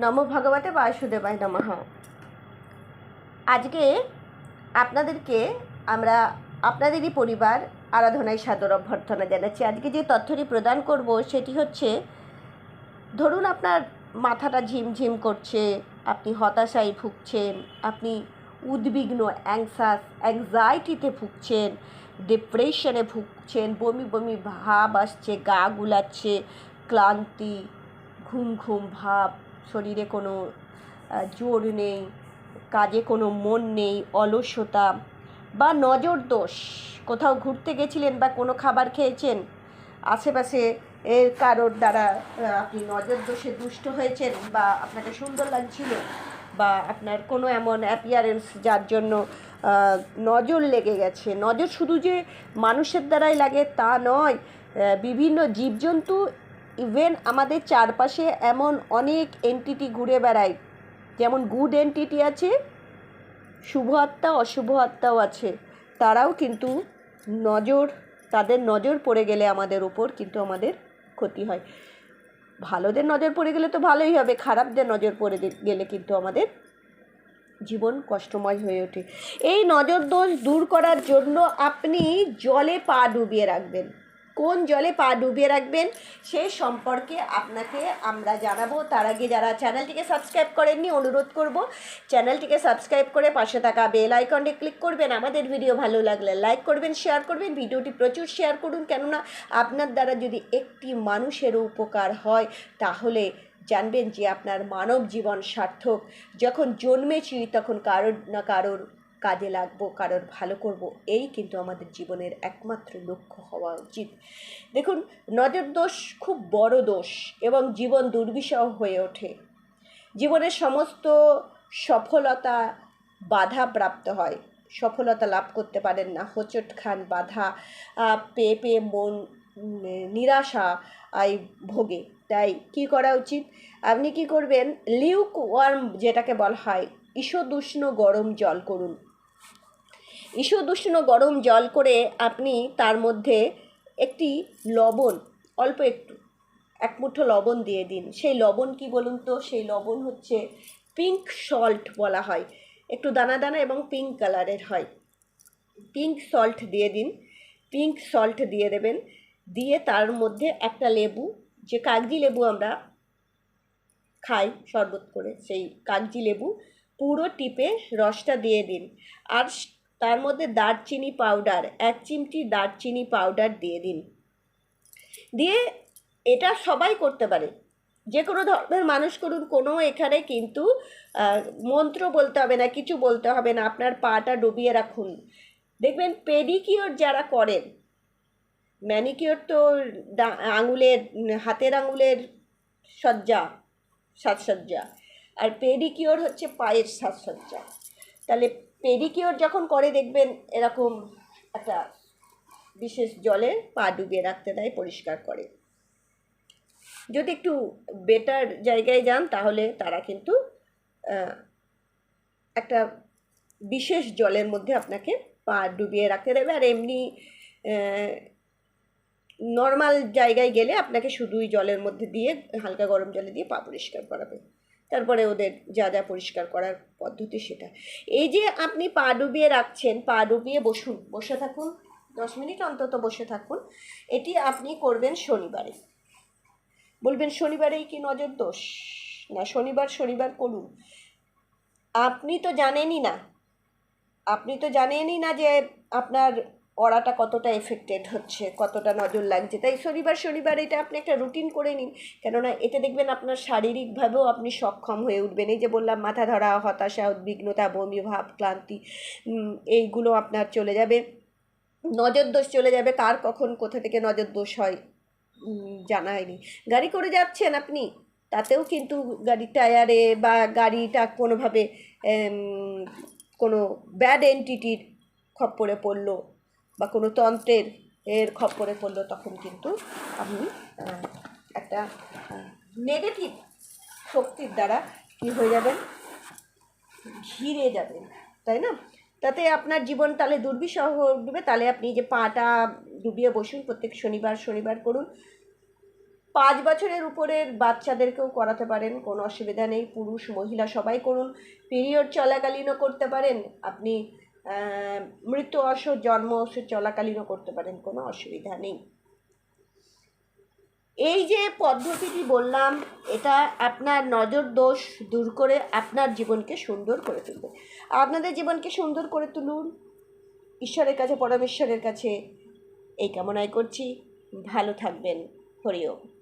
নম ভগবতে বাসুদেবায় নমঃ। আজকে আপনাদেরকে আমরা আপনাদেরই পরিবার আরাধনায় সাদর অভ্যর্থনা জানাচ্ছি। আজকে যে তথ্যটি প্রদান করব সেটি হচ্ছে, ধরুন আপনার মাথাটা ঝিমঝিম করছে, আপনি হতাশায় ভুগছেন, আপনি উদ্বিগ্ন অ্যাংসাস অ্যাংজাইটিতে ভুগছেন ডিপ্রেশনে ভুগছেন, বমি বমি ভাব আসছে, গা গুলাচ্ছে, ক্লান্তি, ঘুম ঘুম ভাব শরীরে কোনো জোর নেই, কাজে কোনো মন নেই, অলসতা বা নজর দোষ। কোথাও ঘুরতে গেছিলেন বা কোনো খাবার খেয়েছেন? আশেপাশে এর কারোর দ্বারা আপনি নজর দোষে দুষ্ট হয়েছেন বা আপনাকে সুন্দর লাগছিল? বা আপনার কোনো এমন অ্যাপিয়ারেন্স যার জন্য নজর লেগে গেছে? নজর শুধু যে মানুষের দ্বারাই লাগে তা নয় বিভিন্ন জীবজন্তু ইভেন আমাদের চারপাশে এমন অনেক এন্টিটি ঘুরে বেড়ায়। যেমন গুড এন্টিটি আছে, শুভ আত্মা, অশুভ আত্মাও আছে। তারাও কিন্তু নজর, তাদের নজর পড়ে গেলে আমাদের উপর কিন্তু আমাদের ক্ষতি হয়। ভালোদের নজর পড়ে গেলে তো ভালোই হবে, খারাপদের নজর পড়ে গেলে কিন্তু আমাদের জীবন কষ্টময় হয়ে ওঠে। এই নজর দোষ দূর করার জন্য আপনি জলে পা ডুবিয়ে রাখবেন। কোন জলে পা ডুবিয়ে রাখবেন, সে সম্পর্কে আপনাকে আমরা জানাব। তার আগে যারা চ্যানেলটিকে সাবস্ক্রাইব করেননি, অনুরোধ করব, চ্যানেলটিকে সাবস্ক্রাইব করে পাশে থাকা বেল আইকনটি ক্লিক করবেন। আমাদের ভিডিও ভালো লাগলে লাইক করবেন, শেয়ার করবেন। ভিডিওটি প্রচুর শেয়ার করুন, কেননা আপনার দ্বারা যদি একটি মানুষেরও উপকার হয়, তাহলে জানবেন যে আপনার মানব জীবন সার্থক। যখন জন্মেছি, তখন কারোর না কারোর কাজে লাগবো, কারোর ভালো করব, এই কিন্তু আমাদের জীবনের একমাত্র লক্ষ্য হওয়া উচিত। দেখুন, নজর দোষ খুব বড় দোষ এবং জীবন দুর্বিষহ হয়ে ওঠে। জীবনের সমস্ত সফলতা বাধা প্রাপ্ত হয়। সফলতা লাভ করতে পারেন না। হোঁচট খান, বাধা পেয়ে পেয়ে মন নিরাশা আই ভোগে। তাই কি করা উচিত? আপনি কি করবেন? লিউক ওয়ার্ম যেটাকে বলা হয়, ঈষদুষ্ণ গরম জল করুন। ঈষদুষ্ণ গরম জল করে আপনি তার মধ্যে একটি লবণ, অল্প একটু, এক মুঠো লবণ দিয়ে দিন। সেই লবণ কি বলুন তো? সেই লবণ হচ্ছে পিঙ্ক সল্ট বলা হয়। একটু দানা দানা এবং পিঙ্ক কালারের হয়। পিঙ্ক সল্ট দিয়ে দিন। পিঙ্ক সল্ট দিয়ে দেবেন। দিয়ে তার মধ্যে একটা লেবু, যে কাগজি লেবু আমরা খাই শরবত করে, সেই কাগজি লেবু, পুরো টিপে রসটা দিয়ে দিন। আর তার মধ্যে দারচিনি পাউডার এক চিমটি দারচিনি পাউডার দিয়ে দিন। দিয়ে এটা সবাই করতে পারে। যে কোনো ধর্মের মানুষ করুন, কোনো এখানে কিন্তু মন্ত্র বলতে হবে না, কিছু বলতে হবে না, আপনার পাটা ডুবিয়ে রাখুন। দেখবেন পেডিকিওর যারা করেন ম্যানিকিওর তো আঙুলের, হাতের আঙুলের সজ্জা, সাজসজ্জা, আর পেডিকিওর হচ্ছে পায়ের সাজসজ্জা। তাহলে পেডিকিওর যখন করে দেখবেন এরকম একটা বিশেষ জলে পা ডুবিয়ে রাখতে দেয়, পরিষ্কার করে। যদি একটু বেটার জায়গায় যান, তাহলে তারা কিন্তু একটা বিশেষ জলের মধ্যে আপনাকে পা ডুবিয়ে রাখতে দেবে। আর এমনি নর্মাল জায়গায় গেলে আপনাকে শুধুই জলের মধ্যে দিয়ে, হালকা গরম জলে দিয়ে পা পরিষ্কার করাবে। তারপরে ওদের যা যা পরিষ্কার করার পদ্ধতি সেটা। এই যে আপনি পা ডুবিয়ে রাখছেন, পা ডুবিয়ে বসুন, বসে থাকুন, দশ মিনিট অন্তত বসে থাকুন, এটি আপনি করবেন শনিবারে। বলবেন শনিবারেই কি নজর দোষ? না, শনিবার শনিবার করুন। আপনি তো জানেনই না। আপনি তো জানেনই না যে আপনার অড়াটা কতটা এফেক্টেড হচ্ছে, কতটা নজর লাগছে। তাই শনিবার শনিবার এটা আপনি একটা রুটিন করে নিন। কেননা এতে দেখবেন আপনার শারীরিকভাবেও আপনি সক্ষম হয়ে উঠবেন। এই যে বললাম, মাথা ধরা, হতাশা, উদ্বিগ্নতা, বমি, ভাব, ক্লান্তি এইগুলো আপনার চলে যাবে। নজর দোষ চলে যাবে, কার কখন কোথা থেকে নজর দোষ হয় জানা হয়নি। গাড়ি করে যাচ্ছেন আপনি, তাতেও কিন্তু গাড়ির টায়ারে বা গাড়িটা কোনোভাবে কোনো ব্যাড এন্টিটির খপ্পরে পড়ল। বা কোনো তন্ত্রের এর খপ্পরে পড়ল, তখন কিন্তু আপনি একটা নেগেটিভ শক্তির দ্বারা কী হয়ে যাবেন? ঘিরে যাবেন, তাই না? তাতে আপনার জীবন তাহলে দুর্বিষহ উঠবে তাহলে আপনি যে পাটা ডুবিয়ে বসুন, প্রত্যেক শনিবার শনিবার করুন। পাঁচ বছরের উপরের বাচ্চাদেরকেও করাতে পারেন, কোনো অসুবিধা নেই। পুরুষ, মহিলা সবাই করুন। পিরিয়ড চলাকালীনও করতে পারেন। আপনি মৃত্যু ওষুধ জন্ম ওষুধ চলাকালীনও করতে পারেন, কোনো অসুবিধা নেই। এই যে পদ্ধতিটি বললাম, এটা আপনার নজর দোষ দূর করে আপনার জীবনকে সুন্দর করে তুলবে। আপনাদের জীবনকে সুন্দর করে তুলুন। ঈশ্বরের কাছে, পরমেশ্বরের কাছে এই কামনাই করছি। ভালো থাকবেন। হরিওম